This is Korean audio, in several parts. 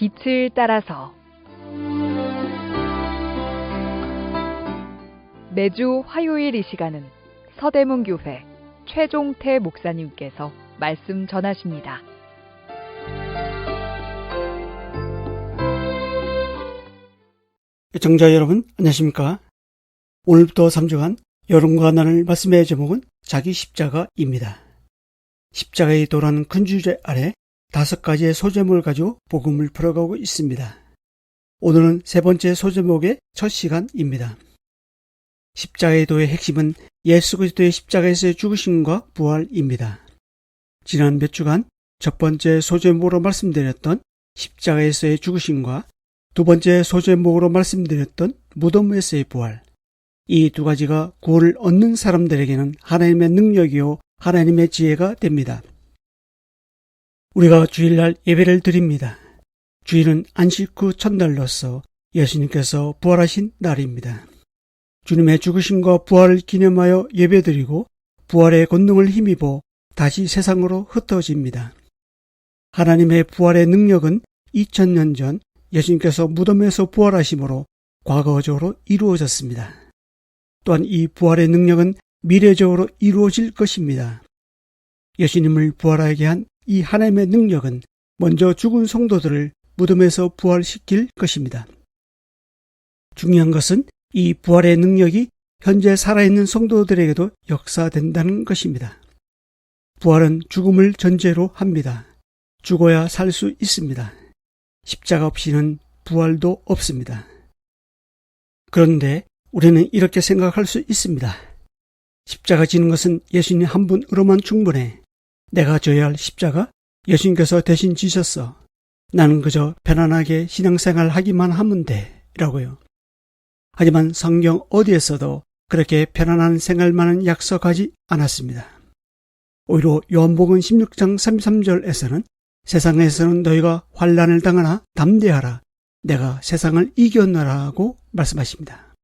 빛을 따라서 매주 화요일 이 시간은 서대문교회 최종태 목사님께서 말씀 전하십니다. 정자 여러분 안녕하십니까? 오늘부터 3주간 여러분과 나눌 말씀의 제목은 자기 십자가입니다. 십자가의 도라는 큰 주제 아래 다섯 가지의 소제목을 가지고 복음을 풀어가고 있습니다. 오늘은 세 번째 소제목의 첫 시간입니다. 십자가의 도의 핵심은 예수 그리스도의 십자가에서의 죽으심과 부활입니다. 지난 몇 주간 첫 번째 소제목으로 말씀드렸던 십자가에서의 죽으심과 두 번째 소제목으로 말씀드렸던 무덤에서의 부활. 이 두 가지가 구원을 얻는 사람들에게는 하나님의 능력이요 하나님의 지혜가 됩니다. 우리가 주일날 예배를 드립니다. 주일은 안식 후 첫날로서 예수님께서 부활하신 날입니다. 주님의 죽으심과 부활을 기념하여 예배드리고 부활의 권능을 힘입어 다시 세상으로 흩어집니다. 하나님의 부활의 능력은 2000년 전 예수님께서 무덤에서 부활하심으로 과거적으로 이루어졌습니다. 또한 이 부활의 능력은 미래적으로 이루어질 것입니다. 예수님을 부활하게 한 이 하나님의 능력은 먼저 죽은 성도들을 무덤에서 부활시킬 것입니다. 중요한 것은 이 부활의 능력이 현재 살아있는 성도들에게도 역사된다는 것입니다. 부활은 죽음을 전제로 합니다. 죽어야 살 수 있습니다. 십자가 없이는 부활도 없습니다. 그런데 우리는 이렇게 생각할 수 있습니다. 십자가 지는 것은 예수님 한 분으로만 충분해. 내가 져야 할 십자가 예수님께서 대신 지셨어. 나는 그저 편안하게 신앙생활 하기만 하면 돼. 라고요. 하지만 성경 어디에서도 그렇게 편안한 생활만은 약속하지 않았습니다. 오히려 요한복음 16장 33절에서는 세상에서는 너희가 환란을 당하나 담대하라. 내가 세상을 이겼노라고 말씀하십니다.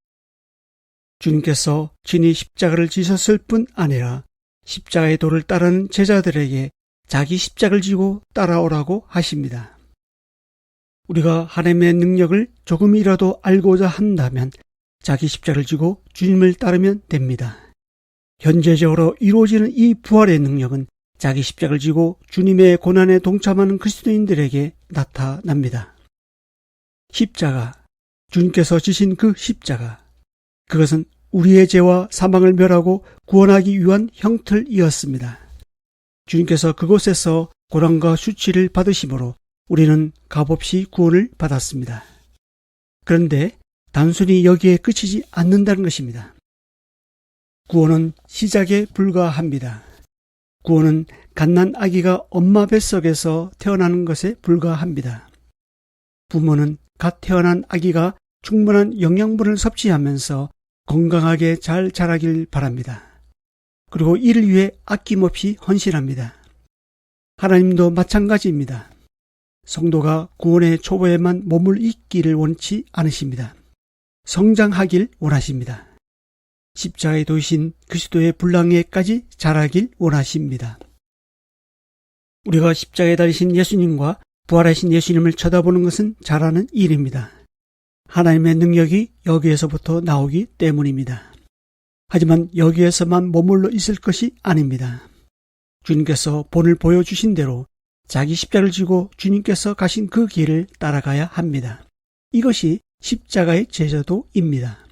주님께서 친히 십자가를 지셨을 뿐 아니라 십자가의 도를 따르는 제자들에게 자기 십자가를 지고 따라오라고 하십니다. 우리가 하나님의 능력을 조금이라도 알고자 한다면 자기 십자가를 지고 주님을 따르면 됩니다. 현재적으로 이루어지는 이 부활의 능력은 자기 십자가를 지고 주님의 고난에 동참하는 그리스도인들에게 나타납니다. 십자가, 주님께서 지신 그 십자가, 그것은 우리의 죄와 사망을 멸하고 구원하기 위한 형틀이었습니다. 주님께서 그곳에서 고난과 수치를 받으심으로 우리는 값없이 구원을 받았습니다. 그런데 단순히 여기에 그치지 않는다는 것입니다. 구원은 시작에 불과합니다. 구원은 갓난 아기가 엄마 뱃속에서 태어나는 것에 불과합니다. 부모는 갓 태어난 아기가 충분한 영양분을 섭취하면서 건강하게 잘 자라길 바랍니다. 그리고 이를 위해 아낌없이 헌신합니다. 하나님도 마찬가지입니다. 성도가 구원의 초보에만 몸을 잊기를 원치 않으십니다. 성장하길 원하십니다. 십자가에 도신 그리스도의 불랑에까지 자라길 원하십니다. 우리가 십자가에 달리신 예수님과 부활하신 예수님을 쳐다보는 것은 잘하는 일입니다. 하나님의 능력이 여기에서부터 나오기 때문입니다. 하지만 여기에서만 머물러 있을 것이 아닙니다. 주님께서 본을 보여주신 대로 자기 십자를 지고 주님께서 가신 그 길을 따라가야 합니다. 이것이 십자가의 제자도입니다.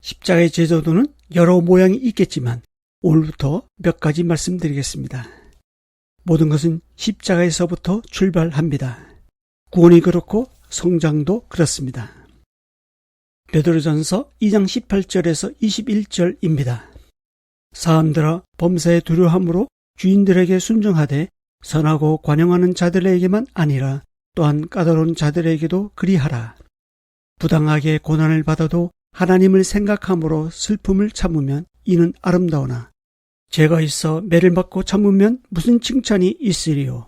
십자가의 제자도는 여러 모양이 있겠지만 오늘부터 몇 가지 말씀드리겠습니다. 모든 것은 십자가에서부터 출발합니다. 구원이 그렇고 성장도 그렇습니다. 베드로전서 2장 18절에서 21절입니다. 사람들아 범사에 두려함으로 주인들에게 순종하되 선하고 관용하는 자들에게만 아니라 또한 까다로운 자들에게도 그리하라. 부당하게 고난을 받아도 하나님을 생각함으로 슬픔을 참으면 이는 아름다우나 죄가 있어 매를 받고 참으면 무슨 칭찬이 있으리요.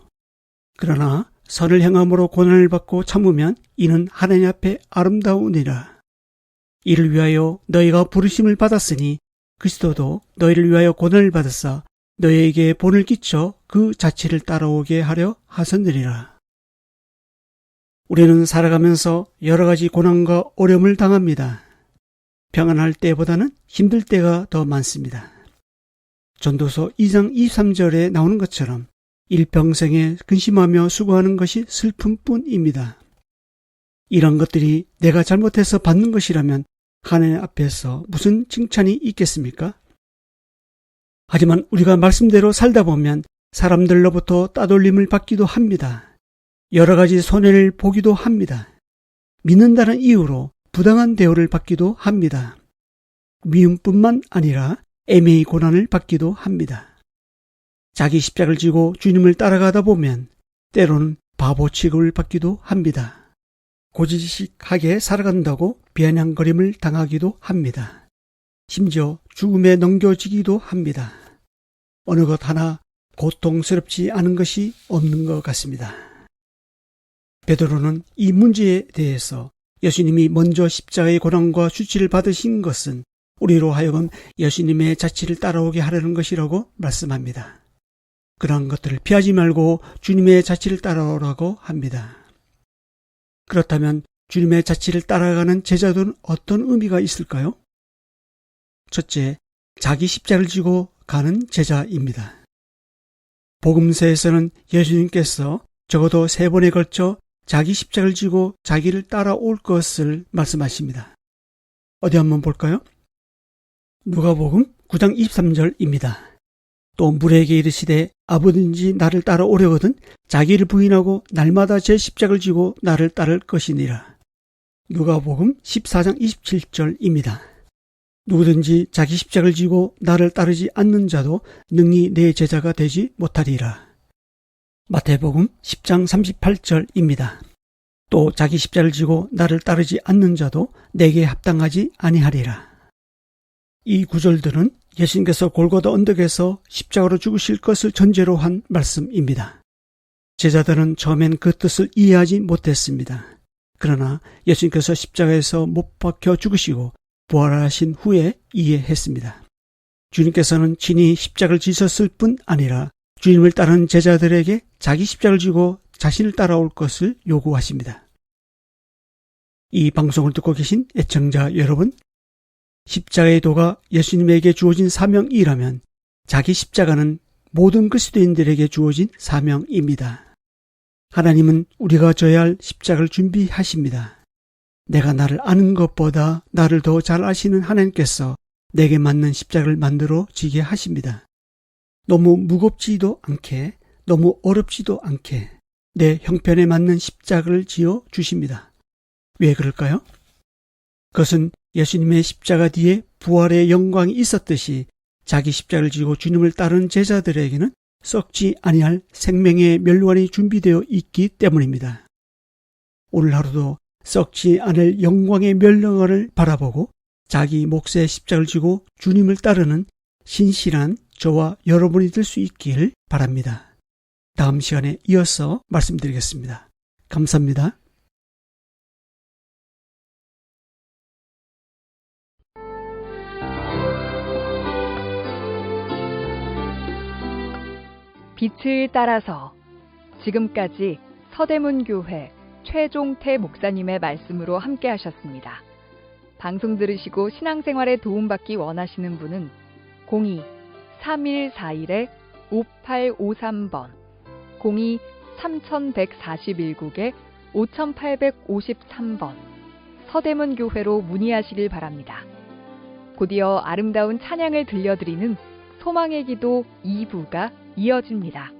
그러나 선을 행함으로 고난을 받고 참으면 이는 하나님 앞에 아름다우니라. 이를 위하여 너희가 부르심을 받았으니 그리스도도 너희를 위하여 고난을 받았사 너희에게 본을 끼쳐 그 자체를 따라오게 하려 하셨느니라. 우리는 살아가면서 여러 가지 고난과 어려움을 당합니다. 평안할 때보다는 힘들 때가 더 많습니다. 전도서 2장 23절에 나오는 것처럼 일평생에 근심하며 수고하는 것이 슬픔뿐입니다. 이런 것들이 내가 잘못해서 받는 것이라면 하나님 앞에서 무슨 칭찬이 있겠습니까? 하지만 우리가 말씀대로 살다 보면 사람들로부터 따돌림을 받기도 합니다. 여러 가지 손해를 보기도 합니다. 믿는다는 이유로 부당한 대우를 받기도 합니다. 미움뿐만 아니라 애매히 고난을 받기도 합니다. 자기 십자를 지고 주님을 따라가다 보면 때로는 바보 취급을 받기도 합니다. 고지식하게 살아간다고 비아냥거림을 당하기도 합니다. 심지어 죽음에 넘겨지기도 합니다. 어느 것 하나 고통스럽지 않은 것이 없는 것 같습니다. 베드로는 이 문제에 대해서 예수님이 먼저 십자가의 고난과 수치를 받으신 것은 우리로 하여금 예수님의 자치를 따라오게 하려는 것이라고 말씀합니다. 그러한 것들을 피하지 말고 주님의 자치를 따라오라고 합니다. 그렇다면 주님의 자치를 따라가는 제자들은 어떤 의미가 있을까요? 첫째, 자기 십자를 지고 가는 제자입니다. 복음서에서는 예수님께서 적어도 세 번에 걸쳐 자기 십자를 지고 자기를 따라올 것을 말씀하십니다. 어디 한번 볼까요? 누가복음 9장 23절입니다. 또 물에게 이르시되 아버든지 나를 따라오려거든 자기를 부인하고 날마다 제 십자를 지고 나를 따를 것이니라. 누가복음 14장 27절입니다. 누구든지 자기 십자를 지고 나를 따르지 않는 자도 능히 내 제자가 되지 못하리라. 마태복음 10장 38절입니다. 또 자기 십자를 지고 나를 따르지 않는 자도 내게 합당하지 아니하리라. 이 구절들은 예수님께서 골고다 언덕에서 십자가로 죽으실 것을 전제로 한 말씀입니다. 제자들은 처음엔 그 뜻을 이해하지 못했습니다. 그러나 예수님께서 십자가에서 못 박혀 죽으시고 부활하신 후에 이해했습니다. 주님께서는 친히 십자가를 지셨을 뿐 아니라 주님을 따르는 제자들에게 자기 십자를 지고 자신을 따라올 것을 요구하십니다. 이 방송을 듣고 계신 애청자 여러분, 십자가의 도가 예수님에게 주어진 사명이라면 자기 십자가는 모든 그리스도인들에게 주어진 사명입니다. 하나님은 우리가 져야 할 십자가를 준비하십니다. 내가 나를 아는 것보다 나를 더 잘 아시는 하나님께서 내게 맞는 십자가를 만들어 지게 하십니다. 너무 무겁지도 않게, 너무 어렵지도 않게 내 형편에 맞는 십자가를 지어 주십니다. 왜 그럴까요? 그것은 예수님의 십자가 뒤에 부활의 영광이 있었듯이 자기 십자를 지고 주님을 따른 제자들에게는 썩지 아니할 생명의 멸관이 준비되어 있기 때문입니다. 오늘 하루도 썩지 않을 영광의 멸관을 바라보고 자기 몫의 십자를 지고 주님을 따르는 신실한 저와 여러분이 될 수 있기를 바랍니다. 다음 시간에 이어서 말씀드리겠습니다. 감사합니다. 빛을 따라서 지금까지 서대문교회 최종태 목사님의 말씀으로 함께 하셨습니다. 방송 들으시고 신앙생활에 도움받기 원하시는 분은 02-3141-5853번 02-3141국에 5853번 서대문교회로 문의하시길 바랍니다. 곧이어 아름다운 찬양을 들려드리는 소망의 기도 2부가 이어집니다.